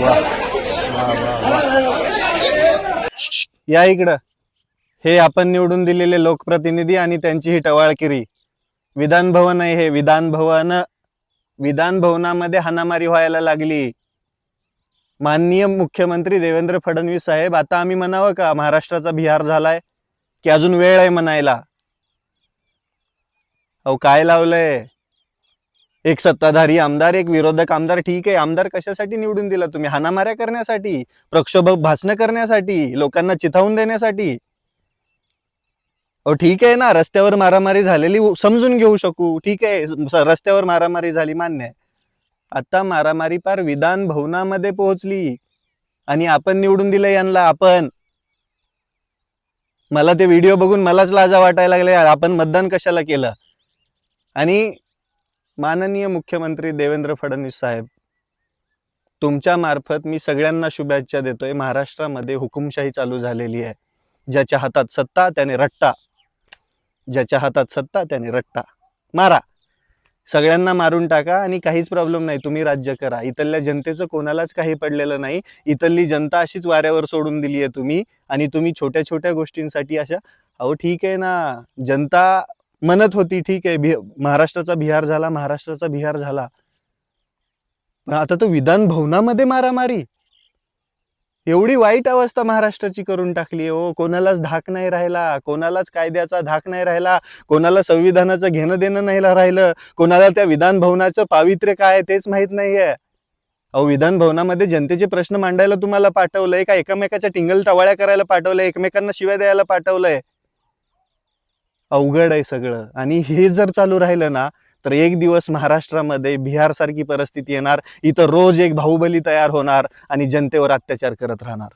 वा वा या इकडं. हे आपण निवडून दिलेले लोकप्रतिनिधी आणि त्यांची ही टवाळकिरी. विधान भवन आहे हे. विधान भवन विधान भवनामध्ये हानामारी व्हायला लागली. माननीय मुख्यमंत्री देवेंद्र फडणवीस साहेब आता आम्ही म्हणावं का? महाराष्ट्राचा बिहार झालाय की अजून वेळ आहे म्हणायला? अहो काय लावलंय? एक सत्ताधारी आमदार एक विरोधक आमदार ठीक आहे. आमदार कशासाठी निवडून दिला तुम्ही? हाणामाऱ्या करण्यासाठी? प्रक्षोभक भाषण करण्यासाठी? लोकांना चिथावून देण्यासाठी? अहो ठीक आहे ना. रस्त्यावर मारामारी झालेली समजून घेऊ शकू. ठीक आहे. रस्त्यावर मारामारी झाली मान्य आहे. आता मारामारी पार विधान भवनामध्ये पोहोचली. आणि आपण निवडून दिलं यांना आपण. मला ते व्हिडिओ बघून मलाच लाजा वाटायला लागले आपण मतदान कशाला केलं? आणि माननीय मुख्यमंत्री देवेंद्र फडणवीस साहेब तुमच्या मार्फत मी सगळ्यांना शुभेच्छा देतोय. महाराष्ट्रामध्ये हुकुमशाही चालू झालेली आहे. ज्याच्या हातात सत्ता त्याने रट्टा. ज्याच्या हातात सत्ता त्याने रट्टा. मारा. सगळ्यांना मारून टाका आणि काहीच प्रॉब्लेम नाही. तुम्ही राज्य करा. इथल्या जनतेचं कोणालाच काही पडलेलं नाही. इथली जनता अशीच वाऱ्यावर सोडून दिली आहे तुम्ही आणि तुम्ही छोट्या छोट्या गोष्टींसाठी अशा अहो ठीक आहे ना. जनता म्हणत होती ठीक आहे बि महाराष्ट्राचा बिहार झाला महाराष्ट्राचा बिहार झाला. पण आता तो विधान भवनामध्ये मारामारी. एवढी वाईट अवस्था महाराष्ट्राची करून टाकली हो कोणालाच धाक नाही राहिला कोणालाच कायद्याचा धाक नाही राहिला कोणाला संविधानाचं घेणं देणं नाही राहिलं कोणाला त्या विधान भवनाचं पावित्र्य काय आहे तेच माहीत नाहीये. अहो विधान भवनामध्ये जनतेचे प्रश्न मांडायला तुम्हाला पाठवलंय का? एकमेकाच्या टिंगल टवाळ्या करायला पाठवलंय? एकमेकांना शिव्या द्यायला पाठवलंय? अवघड आहे सगळं. आणि हे जर चालू राहिलं ना तर एक दिवस महाराष्ट्रामध्ये बिहार सारखी परिस्थिती येणार. इथं रोज एक बाहुबली तयार होणार आणि जनतेवर अत्याचार करत राहणार.